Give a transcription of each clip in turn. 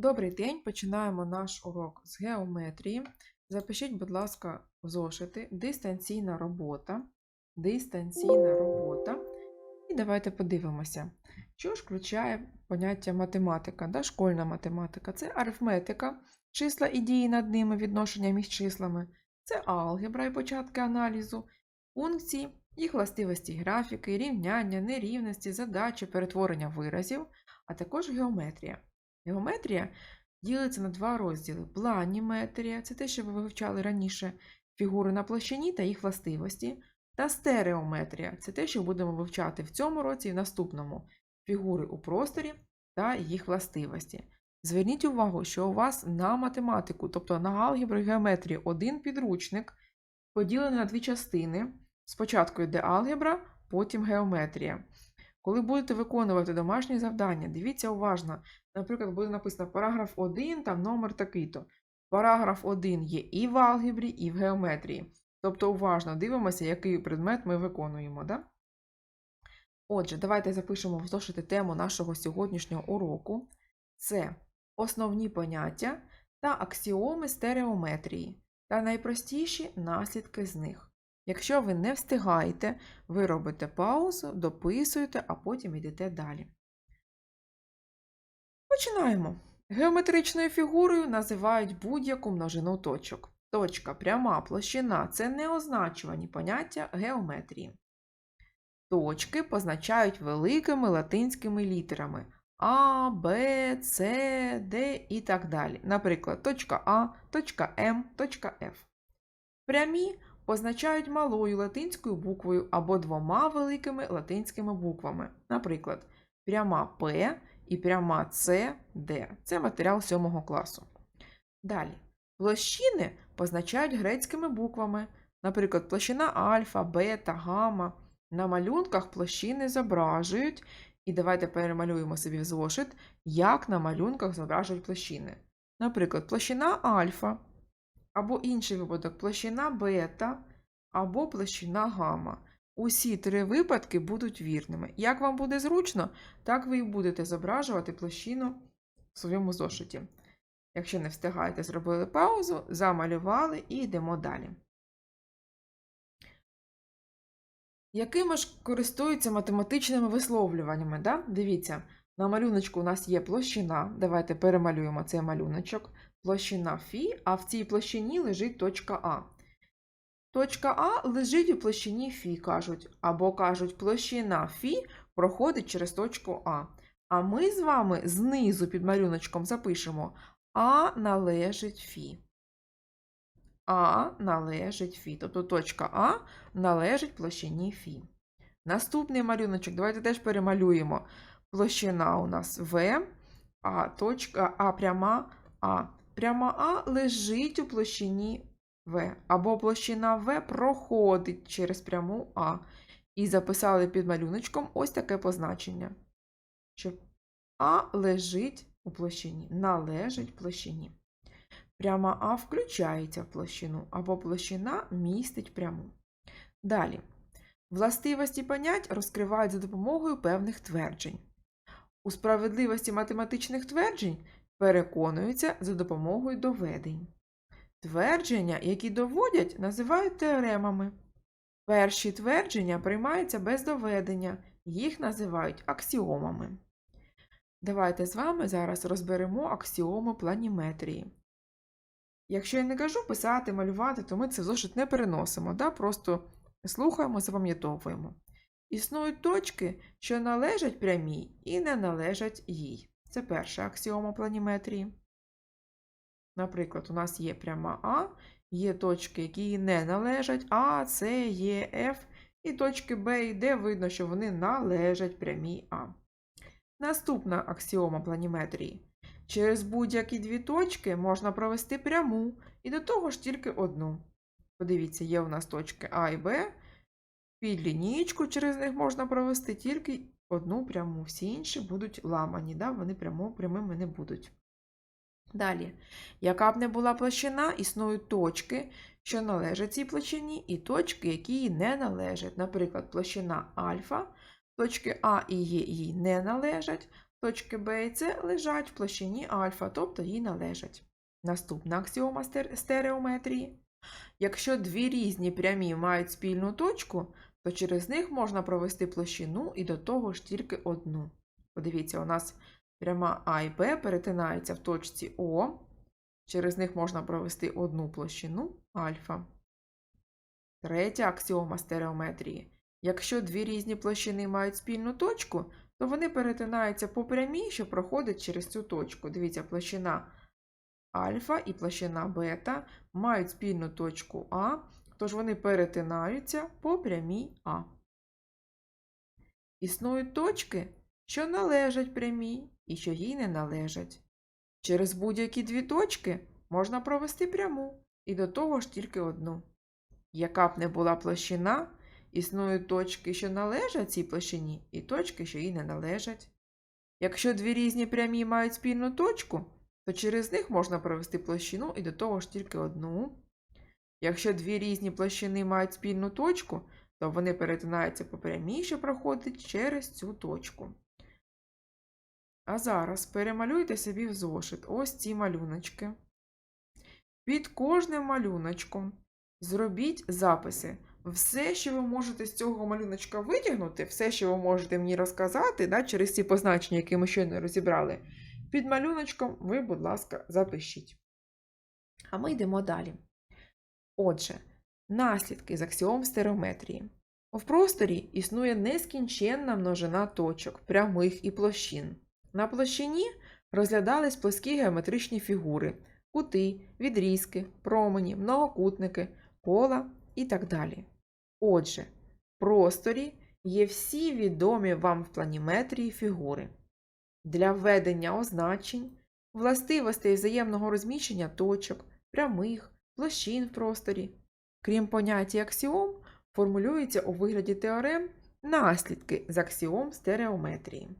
Добрий день, починаємо наш урок з геометрії. Запишіть, будь ласка, зошити дистанційна робота. Дистанційна робота. І давайте подивимося, що ж включає поняття математика, да? школьна математика. Це арифметика, числа і дії над ними, відношення між числами. Це алгебра і початки аналізу, функції, їх властивості графіки, рівняння, нерівності, задачі, перетворення виразів, а також геометрія. Геометрія ділиться на два розділи: планіметрія це те, що ви вивчали раніше, фігури на площині та їх властивості, та стереометрія це те, що будемо вивчати в цьому році і в наступному фігури у просторі та їх властивості. Зверніть увагу, що у вас на математику, тобто на алгебру і геометрію, один підручник поділений на дві частини. Спочатку йде алгебра, потім геометрія. Коли будете виконувати домашні завдання, дивіться уважно. Наприклад, буде написано параграф 1, там номер такий-то. Параграф 1 є і в алгебрі, і в геометрії. Тобто уважно дивимося, який предмет ми виконуємо. Да? Отже, давайте запишемо в зошити тему нашого сьогоднішнього уроку. Це основні поняття та аксіоми стереометрії та найпростіші наслідки з них. Якщо ви не встигаєте, ви робите паузу, дописуєте, а потім йдете далі. Починаємо. Геометричною фігурою називають будь-яку множину точок. Точка, пряма, площина це неозначувані поняття геометрії. Точки позначають великими латинськими літерами А, Б, С, Д і так далі. Наприклад, точка А, точка М, точка Ф. Прямі позначають малою латинською буквою або двома великими латинськими буквами. Наприклад, пряма П і пряма С, Д. Це матеріал 7 класу. Далі. Площини позначають грецькими буквами, наприклад, площина альфа, бета, гамма. На малюнках площини зображують, і давайте перемалюємо собі в зошит, як на малюнках зображують площини. Наприклад, площина альфа, або інший випадок площина бета, або площина гамма. Усі три випадки будуть вірними. Як вам буде зручно, так ви і будете зображувати площину в своєму зошиті. Якщо не встигаєте, зробили паузу, замалювали і йдемо далі. Якими ж користуються математичними висловлюваннями? Да? Дивіться, на малюночку у нас є площина. Давайте перемалюємо цей малюночок. Площина Фі, а в цій площині лежить точка А. Точка А лежить у площині Фі, кажуть, або кажуть, площина Фі проходить через точку А. А ми з вами знизу під малюночком запишемо А належить Фі. А належить Фі. Тобто точка А належить площині Фі. Наступний малюночок, давайте теж перемалюємо. Площина у нас В, а точка А пряма А. Пряма А лежить у площині В, або площина В проходить через пряму А. І записали під малюночком ось таке позначення. Що А лежить у площині, належить площині. Пряма А включається в площину, або площина містить пряму. Далі. Властивості понять розкривають за допомогою певних тверджень. У справедливості математичних тверджень переконуються за допомогою доведень. Твердження, які доводять, називають теоремами. Перші твердження приймаються без доведення, їх називають аксіомами. Давайте з вами зараз розберемо аксіоми планіметрії. Якщо я не кажу писати, малювати, то ми це зошит не переносимо, да? просто слухаємо, запам'ятовуємо. Існують точки, що належать прямій і не належать їй. Це перша аксіома планіметрії. Наприклад, у нас є пряма А, є точки, які їй не належать, А, С, Е, Ф, і точки Б і Д видно, що вони належать прямій А. Наступна аксіома планіметрії. Через будь-які дві точки можна провести пряму, і до того ж тільки одну. Подивіться, є у нас точки А і Б. Під лінійку через них можна провести тільки одну пряму. Всі інші будуть ламані, да? вони прямо, прямими не будуть. Далі, яка б не була площина, існують точки, що належать цій площині, і точки, які їй не належать. Наприклад, площина альфа, точки А і Е їй не належать, точки Б і С лежать в площині альфа, тобто їй належать. Наступна аксіома стереометрії. Якщо дві різні прямі мають спільну точку, то через них можна провести площину і до того ж тільки одну. Подивіться, у нас пряма А і Б перетинаються в точці О. Через них можна провести одну площину альфа. Третя аксіома стереометрії. Якщо дві різні площини мають спільну точку, то вони перетинаються по прямій, що проходить через цю точку. Дивіться, площина альфа і площина бета мають спільну точку А, тож вони перетинаються по прямій А. Існують точки, що належать прямій і що їй не належать. Через будь-які дві точки можна провести пряму і до того ж тільки одну. Яка б не була площина, існують точки, що належать цій площині, і точки, що їй не належать. Якщо дві різні прямі мають спільну точку, то через них можна провести площину і до того ж тільки одну. Якщо дві різні площини мають спільну точку, то вони перетинаються по прямій, що проходить через цю точку. А зараз перемалюйте собі в зошит ось ці малюночки. Під кожним малюночком зробіть записи. Все, що ви можете з цього малюночка витягнути, все, що ви можете мені розказати, да, через ці позначення, які ми щойно розібрали, під малюночком ви, будь ласка, запишіть. А ми йдемо далі. Отже, наслідки з аксіом стереометрії. В просторі існує нескінченна множина точок, прямих і площин. На площині розглядались плоскі геометричні фігури, кути, відрізки, промені, многокутники, кола і так далі. Отже, в просторі є всі відомі вам в планіметрії фігури. Для введення означень, властивостей взаємного розміщення точок, прямих, площин в просторі, крім поняття аксіом, формулюються у вигляді теорем наслідки з аксіом стереометрії.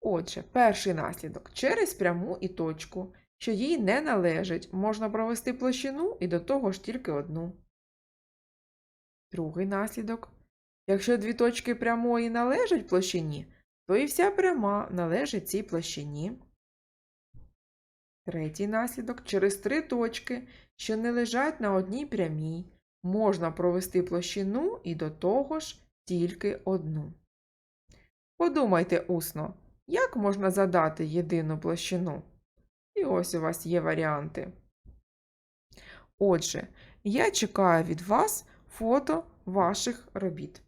Отже, перший наслідок через пряму і точку, що їй не належить, можна провести площину і до того ж тільки одну. Другий наслідок. Якщо дві точки прямої належать площині, то і вся пряма належить цій площині. Третій наслідок. Через три точки, що не лежать на одній прямій, можна провести площину і до того ж тільки одну. Подумайте усно, як можна задати єдину площину? І ось у вас є варіанти. Отже, я чекаю від вас фото ваших робіт.